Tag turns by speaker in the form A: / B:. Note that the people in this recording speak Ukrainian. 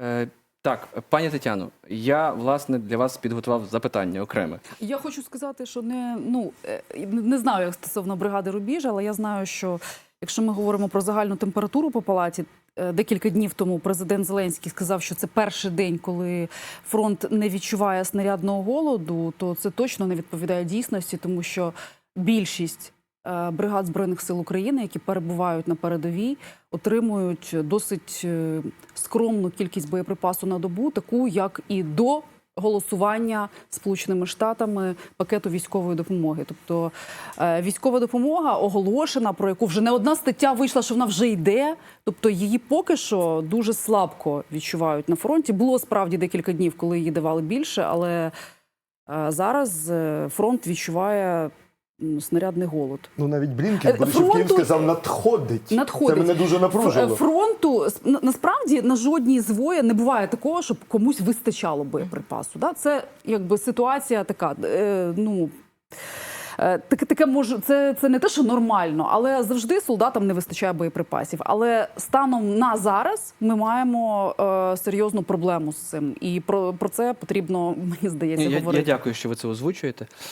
A: Е, так, пані Тетяно, я власне для вас підготував запитання окреме.
B: Я хочу сказати, що не ну е, не знаю як стосовно бригади Рубіж, але я знаю, що якщо ми говоримо про загальну температуру по палаті. е, Декілька днів тому президент Зеленський сказав, що це перший день, коли фронт не відчуває снарядного голоду, то це точно не відповідає дійсності, тому що більшість бригад збройних сил України, які перебувають на передовій, отримують досить е, скромну кількість боєприпасу на добу, таку як і до голосування Сполученими Штатами пакету військової допомоги. Тобто е, військова допомога оголошена, про яку вже не одна стаття вийшла, що вона вже йде. Тобто її поки що дуже слабко відчувають на фронті. Було справді декілька днів, коли її давали більше, але е, зараз е, фронт відчуває снарядний голод.
C: Ну навіть
B: Е,
C: Блінкен
B: фронту-
C: Київ сказав, надходить.
B: Надходить.
C: Це мене дуже напружило.
B: Фронту с- насправді на жодній з воєн не буває такого, щоб комусь вистачало боєприпасу. Да? Це якби ситуація така. Е, ну е, таке, таке може, це, це не те, що нормально, але завжди солдатам не вистачає боєприпасів. Але станом на зараз ми маємо е, серйозну проблему з цим, і про, про це потрібно, мені здається,
A: Я, я дякую, що ви це озвучуєте.